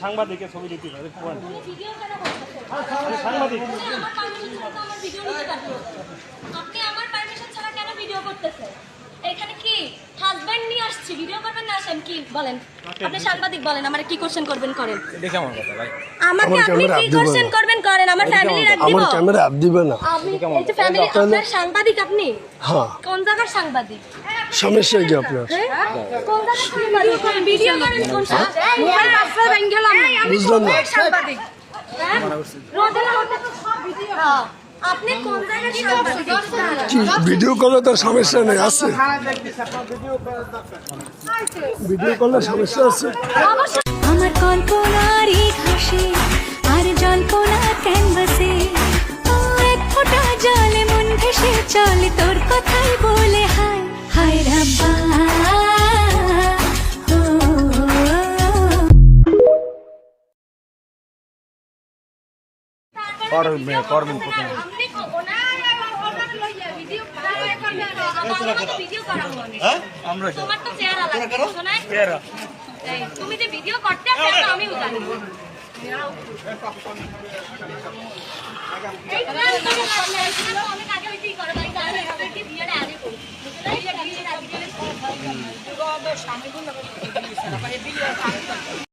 সাংবাদিকের ছবি দিতে পারে সাংবাদিক আপনি আমার পারমিশন ছাড়া তো আমার ভিডিও নিতে পারবেন আপনি আমার পারমিশন ছাড়া কেন ভিডিও করতেছেন এখানে কি হাজবেন্ড নিয়ে আসছি ভিডিও আসেন কি বলেন? আপনি সাংবাদিক বলেন আমার কি কোশ্চেন করবেন করেন। কথা ভাই? আমাকে আপনি কি কোশ্চেন করবেন করেন আমার ফ্যামিলি রাখ দিব। আমার ক্যামেরা আপ দিবে না। আপনি এই ফ্যামিলি আপনার সাংবাদিক আপনি? হ্যাঁ। কোন জায়গার সাংবাদিক? সমস্যা কি আপনার? হ্যাঁ? কোন জায়গার সাংবাদিক? ভিডিও করেন কোন মোবাইল বাসা ব্যাংগেলাম বুঝলাম না সাংবাদিক হ্যাঁ? রোডে রোডে তো সব ভিডিও। ভিডিও করলে তো সমস্যা নেই আছে। ভিডিও করলে সমস্যা আছে। আমার কল্পনার এই ঘাসে আর জল্পনার ক্যানভাসে ও এক ফোঁটা জলে মন ভেসে চলে তোর কথাই বলে হায়। হায় রাব্বা। চেহারা লাগে শোনাই এই, তুমি যে ভিডিও করতে আসো জানি এই